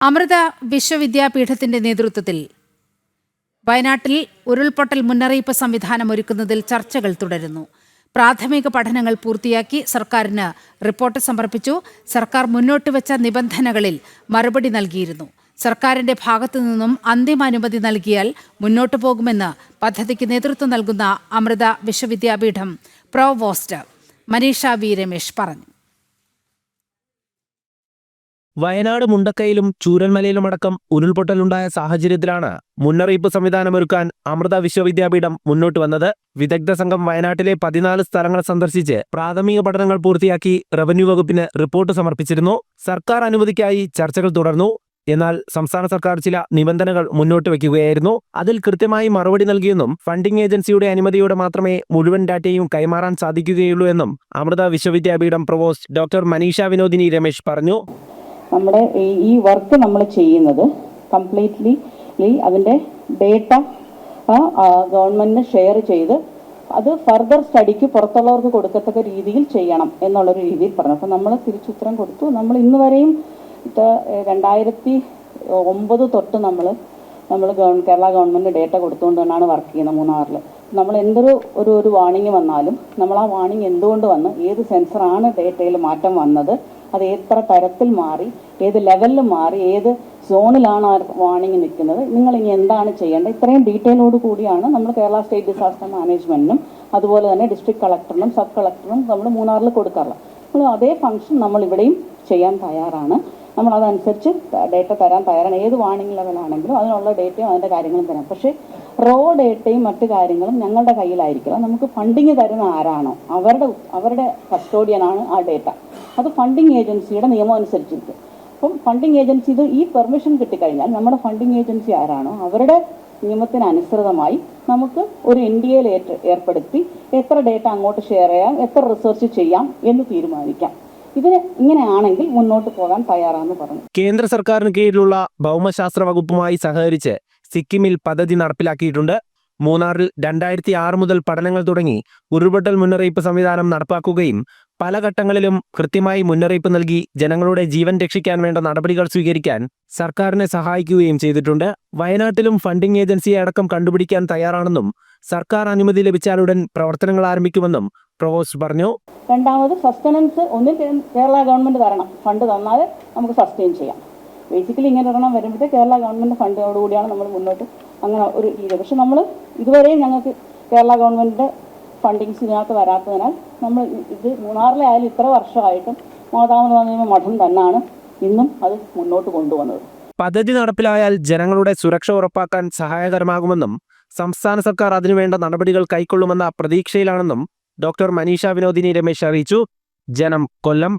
അമൃത വിശ്വവിദ്യാപീഠത്തിന്റെ നേതൃത്വത്തിൽ വയനാട്ടിൽ ഉരുൾപൊട്ടൽ മുന്നറിയിപ്പ് സംവിധാനം ഒരുക്കുന്നതിൽ ചർച്ചകൾ തുടരുന്നു. പ്രാഥമിക പഠനങ്ങൾ പൂർത്തിയാക്കി സർക്കാരിന് റിപ്പോർട്ട് സമർപ്പിച്ചു. സർക്കാർ മുന്നോട്ട് വെച്ച നിബന്ധനകളിൽ മറുപടി നൽകിയിരുന്നു. സർക്കാരിന്റെ ഭാഗത്തു നിന്നും അന്തിമ അനുമതി നൽകിയാൽ മുന്നോട്ടു പോകുമെന്ന് പദ്ധതിക്ക് നേതൃത്വം നൽകുന്ന അമൃത വിശ്വവിദ്യാപീഠം പ്രോവോസ്റ്റ് മനീഷ വി രമേശ് പറഞ്ഞു. വയനാട് മുണ്ടക്കയിലും ചൂരൻമലയിലുമടക്കം ഉരുൾപൊട്ടലുണ്ടായ സാഹചര്യത്തിലാണ് മുന്നറിയിപ്പ് സംവിധാനമൊരുക്കാൻ അമൃത വിശ്വവിദ്യാപീഠം മുന്നോട്ട് വന്നത്. വിദഗ്ധ സംഘം വയനാട്ടിലെ പതിനാല് സ്ഥലങ്ങൾ സന്ദർശിച്ച് പ്രാഥമിക പഠനങ്ങൾ പൂർത്തിയാക്കി റവന്യൂ വകുപ്പിന് റിപ്പോർട്ട് സമർപ്പിച്ചിരുന്നു. സർക്കാർ അനുമതിക്കായി ചർച്ചകൾ തുടർന്നു. എന്നാൽ സംസ്ഥാന സർക്കാർ ചില നിബന്ധനകൾ മുന്നോട്ട് വയ്ക്കുകയായിരുന്നു. അതിൽ കൃത്യമായി മറുപടി നൽകിയെന്നും ഫണ്ടിംഗ് ഏജൻസിയുടെ അനുമതിയോടെ മാത്രമേ മുഴുവൻ ഡാറ്റയും കൈമാറാൻ സാധിക്കുകയുള്ളൂ എന്നും അമൃത വിശ്വവിദ്യാപീഠം പ്രൊവോസ്റ്റ് ഡോക്ടർ മനീഷ വിനോദിനി രമേശ് പറഞ്ഞു. നമ്മുടെ ഈ- വർക്ക് നമ്മൾ ചെയ്യുന്നത് കംപ്ലീറ്റ്ലി അതിന്റെ ഡേറ്റ ഗവൺമെന്റിന് ഷെയർ ചെയ്ത് അത് ഫർദർ സ്റ്റഡിക്ക് പുറത്തുള്ളവർക്ക് കൊടുക്കത്തക്ക രീതിയിൽ ചെയ്യണം എന്നുള്ളൊരു രീതിയിൽ പറഞ്ഞു. അപ്പം നമ്മൾ തിരിച്ചുത്തരം കൊടുത്തു. നമ്മൾ ഇന്ന് വരെയും ഇത് രണ്ടായിരത്തി ഒമ്പത് തൊട്ട് നമ്മൾ നമ്മൾ കേരള ഗവൺമെന്റ് ഡേറ്റ കൊടുത്തുകൊണ്ട് തന്നെയാണ് വർക്ക് ചെയ്യുന്നത് മൂന്നാറിൽ നമ്മൾ എന്തൊരു ഒരു ഒരു വാണിംഗ് വന്നാലും നമ്മൾ ആ വാണിംഗ് എന്തുകൊണ്ട് വന്ന് ഏത് സെൻസറാണ് ഡേറ്റയിൽ മാറ്റം വന്നത് അത് എത്ര തരത്തിൽ മാറി ഏത് ലെവലിൽ മാറി ഏത് സോണിലാണ് ആ വാണിംഗ് നിൽക്കുന്നത് നിങ്ങൾ ഇനി എന്താണ് ചെയ്യേണ്ടത്? ഇത്രയും ഡീറ്റെയിലോട് കൂടിയാണ് നമ്മൾ കേരള സ്റ്റേറ്റ് ഡിസാസ്റ്റർ മാനേജ്മെന്റിനും അതുപോലെ തന്നെ ഡിസ്ട്രിക്ട് കളക്ടറിനും സബ് കളക്ടറിനും നമ്മൾ മൂന്നാറിൽ കൊടുക്കാറുള്ളത്. നമ്മൾ അതേ ഫംഗ്ഷൻ നമ്മൾ ഇവിടെയും ചെയ്യാൻ തയ്യാറാണ്. നമ്മൾ അതനുസരിച്ച് ഡേറ്റ തരാൻ തയ്യാറാണ്. ഏത് വാണിംഗ് ലെവലാണെങ്കിലും അതിനുള്ള ഡേറ്റയും അതിന്റെ കാര്യങ്ങളും തരാം. പക്ഷേ റോ ഡേറ്റയും മറ്റു കാര്യങ്ങളും ഞങ്ങളുടെ കയ്യിലായിരിക്കില്ല. നമുക്ക് ഫണ്ടിങ് തരുന്ന ആരാണോ? അവരുടെ അവരുടെ കസ്റ്റോഡിയനാണ് ആ ഡേറ്റ അത് ഫണ്ടിങ് ഏജൻസിയുടെ നിയമം അനുസരിച്ചിരിക്കും അപ്പം ഫണ്ടിങ് ഏജൻസി ഇത് ഈ പെർമിഷൻ കിട്ടിക്കഴിഞ്ഞാൽ നമ്മുടെ ഫണ്ടിങ് ഏജൻസി ആരാണോ അവരുടെ നിയമത്തിനനുസൃതമായി നമുക്ക് ഒരു എൻ ഡി എയിൽ ഏർപ്പെടുത്തി എത്ര ഡേറ്റ അങ്ങോട്ട് ഷെയർ ചെയ്യാം എത്ര റിസർച്ച് ചെയ്യാം എന്ന് തീരുമാനിക്കാം. ഇതിന് ഇങ്ങനെയാണെങ്കിൽ മുന്നോട്ട് പോകാൻ തയ്യാറാണെന്ന് പറഞ്ഞു. കേന്ദ്ര സർക്കാരിന് കീഴിലുള്ള ഭൗമശാസ്ത്ര വകുപ്പുമായി സഹകരിച്ച് സിക്കിമിൽ പദ്ധതി നടപ്പിലാക്കിയിട്ടുണ്ട്. മൂന്നാറിൽ രണ്ടായിരത്തി ആറ് മുതൽ പഠനങ്ങൾ തുടങ്ങി ഉരുൾപൊട്ടൽ മുന്നറിയിപ്പ് സംവിധാനം നടപ്പാക്കുകയും പല ഘട്ടങ്ങളിലും കൃത്യമായി മുന്നറിയിപ്പ് നൽകി ജനങ്ങളുടെ ജീവൻ രക്ഷിക്കാൻ വേണ്ട നടപടികൾ സ്വീകരിക്കാൻ സർക്കാരിനെ സഹായിക്കുകയും ചെയ്തിട്ടുണ്ട്. വയനാട്ടിലും ഫണ്ടിംഗ് ഏജൻസിയെ അടക്കം കണ്ടുപിടിക്കാൻ തയ്യാറാണെന്നും സർക്കാർ അനുമതി ലഭിച്ചാലുടൻ പ്രവർത്തനങ്ങൾ ആരംഭിക്കുമെന്നും പ്രൊവോസ്റ്റ് പറഞ്ഞു. രണ്ടാമത് സസ്റ്റനൻസ് ഒന്നിൽ കേരള ഗവൺമെന്റ് തരണം. ഫണ്ട് തന്നാൽ നമുക്ക് സസ്റ്റെയിൻ ചെയ്യാം. ബേസിക്കലി ഇങ്ങനെ ഒരെണ്ണം വരുമ്പോഴത്തെ കേരള ഗവൺമെന്റ് ഫണ്ടോടുകൂടിയാണ് നമ്മൾ മുന്നോട്ട് അങ്ങനെ ഒരു രീതി. പക്ഷെ നമ്മൾ ഇതുവരെയും ഞങ്ങൾക്ക് കേരള ഗവൺമെന്റിന്റെ ഫണ്ടിങ്സ് ഇതിനകത്ത് വരാത്തതിനാൽ നമ്മൾ ഇത് മൂന്നാറിലെ ആയാലും ഇത്ര വർഷമായിട്ടും പറഞ്ഞ മഠം തന്നെയാണ് ഇന്നും അത് മുന്നോട്ട് കൊണ്ടുവന്നത്. പദ്ധതി നടപ്പിലായാൽ ജനങ്ങളുടെ സുരക്ഷ ഉറപ്പാക്കാൻ സഹായകരമാകുമെന്നും സംസ്ഥാന സർക്കാർ അതിനുവേണ്ട നടപടികൾ കൈക്കൊള്ളുമെന്ന പ്രതീക്ഷയിലാണെന്നും ഡോക്ടർ മനീഷ വിനോദിനി രമേശ് അറിയിച്ചു. ജനം കൊല്ലം.